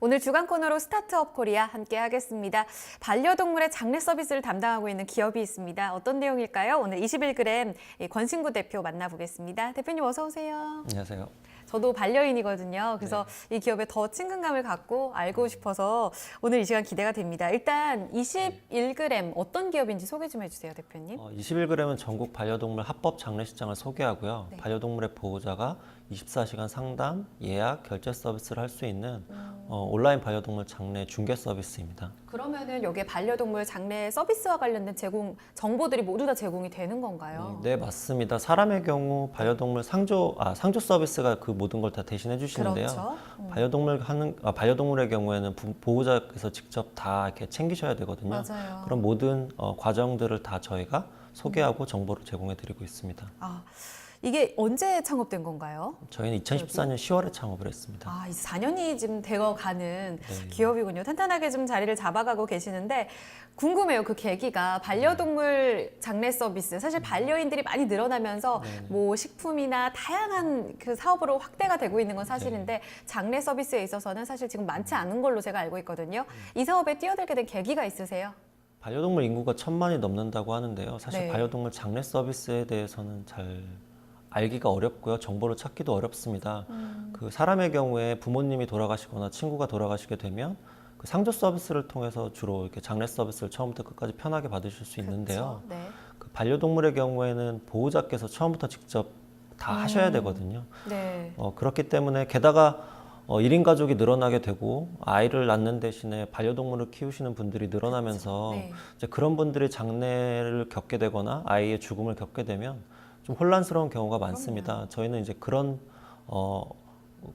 오늘 주간 코너로 스타트업 코리아 함께 하겠습니다. 반려동물의 장례 서비스를 담당하고 있는 기업이 있습니다. 어떤 내용일까요? 오늘 21g 권신구 대표 만나보겠습니다. 대표님 어서 오세요. 안녕하세요. 저도 반려인이거든요. 그래서 이 기업에 더 친근감을 갖고 알고 싶어서 오늘 이 시간 기대가 됩니다. 일단 21g 어떤 기업인지 소개 좀 해주세요, 대표님. 어, 21g은 전국 반려동물 합법 장례식장을 소개하고요. 네. 반려동물의 보호자가 24시간 상담, 예약, 결제 서비스를 할 수 있는 음. 어, 온라인 반려동물 장례 중개 서비스입니다. 그러면은 여기에 반려동물 장례 서비스와 관련된 제공 정보들이 모두 다 제공이 되는 건가요? 네, 맞습니다. 사람의 경우 반려동물 상조 아, 상조 서비스가 그 모든 걸 다 대신해 주시는데요. 그렇죠. 음. 반려동물 하는 아, 반려동물의 경우에는 부- 보호자께서 직접 다 이렇게 챙기셔야 되거든요. 맞아요. 그런 모든 어, 과정들을 다 저희가 소개하고 정보를 제공해 드리고 있습니다. 아, 이게 언제 창업된 건가요? 저희는 2014년 10월에 창업을 했습니다. 아, 이제 4년이 지금 되어 가는 네. 기업이군요. 탄탄하게 좀 자리를 잡아가고 계시는데 궁금해요. 그 계기가 반려동물 장례 서비스. 사실 반려인들이 많이 늘어나면서 네. 뭐 식품이나 다양한 그 사업으로 확대가 되고 있는 건 사실인데 네. 장례 서비스에 있어서는 사실 지금 많지 않은 걸로 제가 알고 있거든요. 네. 이 사업에 뛰어들게 된 계기가 있으세요? 반려동물 인구가 천만이 넘는다고 하는데요. 사실 네. 반려동물 장례 서비스에 대해서는 잘 알기가 어렵고요. 정보를 찾기도 어렵습니다. 음. 그 사람의 경우에 부모님이 돌아가시거나 친구가 돌아가시게 되면 그 상조 서비스를 통해서 주로 이렇게 장례 서비스를 처음부터 끝까지 편하게 받으실 수 있는데요. 네. 그 반려동물의 경우에는 보호자께서 처음부터 직접 다 하셔야 음. 되거든요. 네. 어, 그렇기 때문에 게다가 어, 1인 가족이 늘어나게 되고 아이를 낳는 대신에 반려동물을 키우시는 분들이 늘어나면서 네. 이제 그런 분들이 장례를 겪게 되거나 아이의 죽음을 겪게 되면 좀 혼란스러운 경우가 많습니다. 저희는 이제 그런 어,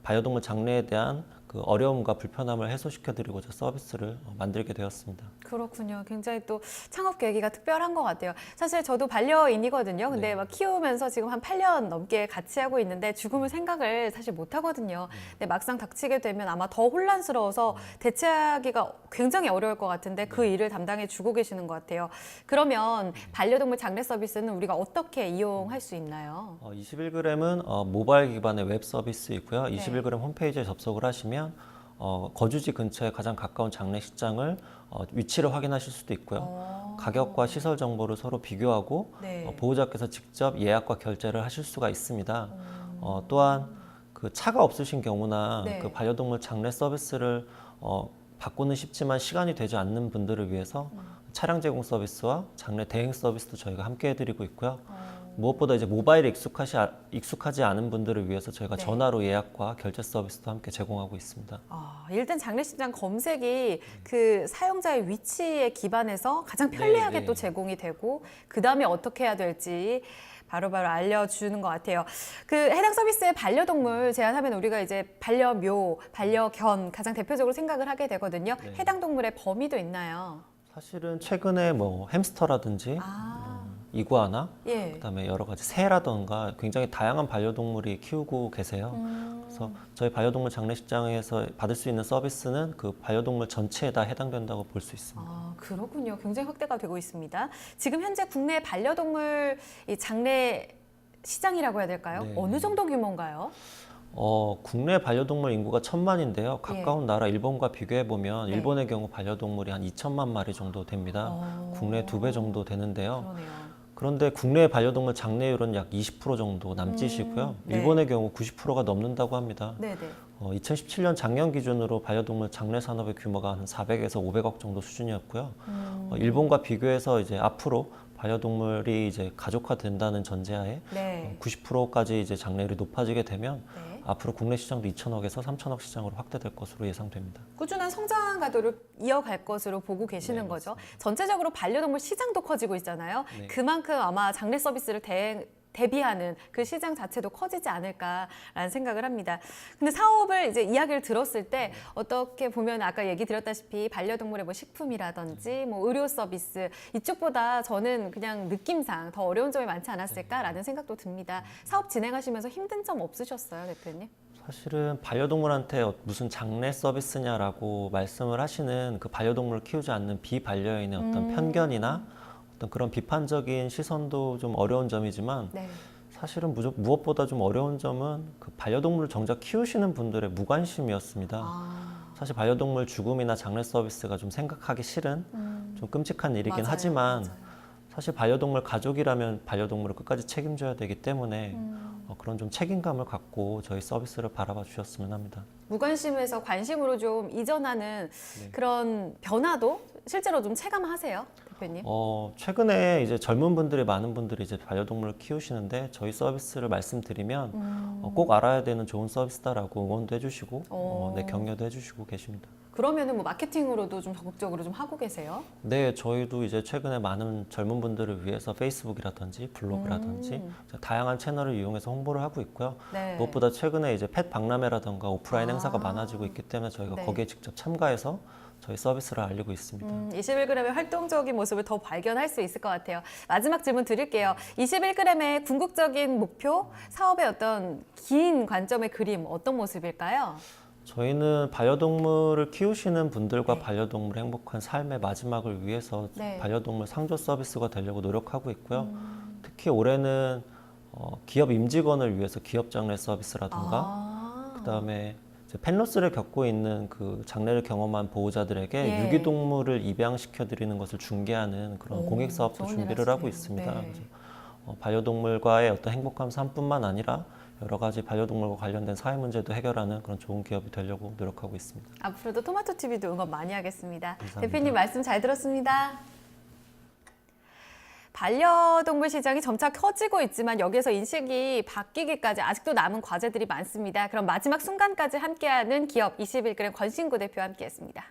반려동물 장례에 대한 그 어려움과 불편함을 해소시켜드리고자 서비스를 어, 만들게 되었습니다. 그렇군요. 굉장히 또 창업 계기가 특별한 것 같아요. 사실 저도 반려인이거든요. 근데 네. 막 키우면서 지금 한 8년 넘게 같이 하고 있는데 죽음을 생각을 사실 못 하거든요. 네. 근데 막상 닥치게 되면 아마 더 혼란스러워서 대체하기가 굉장히 어려울 것 같은데 네. 그 일을 담당해 주고 계시는 것 같아요. 그러면 반려동물 장례 서비스는 우리가 어떻게 이용할 수 있나요? 어, 21g은 어, 모바일 기반의 웹 서비스이고요. 네. 21g 홈페이지에 접속을 하시면 어, 거주지 근처에 가장 가까운 장례식장을 어, 위치를 확인하실 수도 있고요. 어, 가격과 시설 정보를 서로 비교하고 네. 어, 보호자께서 직접 예약과 결제를 하실 수가 있습니다. 음. 어, 또한 그 차가 없으신 경우나 네. 그 반려동물 장례 서비스를 어, 받고는 싶지만 시간이 되지 않는 분들을 위해서 음. 차량 제공 서비스와 장례 대행 서비스도 저희가 함께 해드리고 있고요. 어, 무엇보다 이제 모바일에 익숙하시, 익숙하지 않은 분들을 위해서 저희가 네. 전화로 예약과 결제 서비스도 함께 제공하고 있습니다. 아, 일단 장례식장 검색이 그 사용자의 위치에 기반해서 가장 편리하게 네. 또 제공이 되고 그 다음에 어떻게 해야 될지 바로바로 알려주는 것 같아요. 그 해당 서비스의 반려동물 제한하면 우리가 이제 반려묘, 반려견 가장 대표적으로 생각을 하게 되거든요. 네. 해당 동물의 범위도 있나요? 사실은 최근에 뭐 햄스터라든지 아, 이구아나 예. 그다음에 여러 가지 새라던가 굉장히 다양한 반려동물이 키우고 계세요. 음, 그래서 저희 반려동물 장례식장에서 받을 수 있는 서비스는 그 반려동물 전체에 다 해당된다고 볼 수 있습니다. 아, 그렇군요. 굉장히 확대가 되고 있습니다. 지금 현재 국내 반려동물 이 장례 시장이라고 해야 될까요? 네. 어느 정도 규모인가요? 어, 국내 반려동물 인구가 천만인데요. 가까운 나라 일본과 비교해 보면 네. 일본의 경우 반려동물이 한 2천만 마리 정도 됩니다. 어. 국내 두 배 정도 되는데요. 그러네요. 그런데 국내 반려동물 장례율은 약 20% 정도 남짓이고요. 음, 네. 일본의 경우 90%가 넘는다고 합니다. 네네. 어, 2017년 작년 기준으로 반려동물 장례 산업의 규모가 한 400에서 500억 정도 수준이었고요. 음, 어, 일본과 비교해서 이제 앞으로 반려동물이 이제 가족화된다는 전제하에 네. 90%까지 이제 장례율이 높아지게 되면 네. 앞으로 국내 시장도 2천억에서 3천억 시장으로 확대될 것으로 예상됩니다. 꾸준한 성장 가도를 이어갈 것으로 보고 계시는 네, 거죠. 전체적으로 반려동물 시장도 커지고 있잖아요. 네. 그만큼 아마 장례 서비스를 대, 대비하는 그 시장 자체도 커지지 않을까라는 생각을 합니다. 근데 사업을 이제 이야기를 들었을 때 어떻게 보면 아까 얘기 드렸다시피 반려동물의 뭐 식품이라든지 뭐 의료 서비스 이쪽보다 저는 그냥 느낌상 더 어려운 점이 많지 않았을까라는 생각도 듭니다. 사업 진행하시면서 힘든 점 없으셨어요, 대표님? 사실은 반려동물한테 어- 무슨 장례 서비스냐라고 말씀을 하시는 그 반려동물을 키우지 않는 비반려인의 어떤 음. 편견이나 어떤 그런 비판적인 시선도 좀 어려운 점이지만 네. 사실은 무조- 무엇보다 좀 어려운 점은 그 반려동물을 정작 키우시는 분들의 무관심이었습니다. 아, 사실 반려동물 죽음이나 장례 서비스가 좀 생각하기 싫은 좀 끔찍한 일이긴 음. 맞아요, 하지만 맞아요. 사실 반려동물 가족이라면 반려동물을 끝까지 책임져야 되기 때문에 음. 어, 그런 좀 책임감을 갖고 저희 서비스를 바라봐 주셨으면 합니다. 무관심에서 관심으로 좀 이전하는 네. 그런 변화도 실제로 좀 체감하세요, 대표님? 어, 최근에 이제 젊은 분들이 많은 분들이 이제 반려동물을 키우시는데 저희 서비스를 말씀드리면 음. 어, 꼭 알아야 되는 좋은 서비스다라고 응원도 해주시고 어, 오. 네, 격려도 해주시고 계십니다. 그러면은 뭐 마케팅으로도 좀 적극적으로 좀 하고 계세요? 네, 저희도 이제 최근에 많은 젊은 분들을 위해서 페이스북이라든지 블로그라든지 음. 다양한 채널을 이용해서 홍보를 하고 있고요. 네. 무엇보다 최근에 이제 펫 박람회라든가 오프라인 아. 행사가 많아지고 있기 때문에 저희가 네. 거기에 직접 참가해서 저희 서비스를 알리고 있습니다. 음, 21g의 활동적인 모습을 더 발견할 수 있을 것 같아요. 마지막 질문 드릴게요. 21g의 궁극적인 목표, 사업의 어떤 긴 관점의 그림 어떤 모습일까요? 저희는 반려동물을 키우시는 분들과 네. 반려동물의 행복한 삶의 마지막을 위해서 네. 반려동물 상조 서비스가 되려고 노력하고 있고요. 음. 특히 올해는 어, 기업 임직원을 위해서 기업 장례 서비스라든가 아. 그다음에 펜로스를 겪고 있는 그 장례를 경험한 보호자들에게 예. 유기동물을 입양시켜 드리는 것을 중개하는 그런 오, 공익 사업도 준비를 하고. 있습니다. 네. 그래서 어, 반려동물과의 어떤 행복한 삶뿐만 아니라 여러 가지 반려동물과 관련된 사회 문제도 해결하는 그런 좋은 기업이 되려고 노력하고 있습니다. 앞으로도 토마토 TV도 응원 많이 하겠습니다. 감사합니다. 대표님 말씀 잘 들었습니다. 반려동물 시장이 점차 커지고 있지만 여기에서 인식이 바뀌기까지 아직도 남은 과제들이 많습니다. 그럼 마지막 순간까지 함께하는 기업 21g 권신구 대표와 함께했습니다.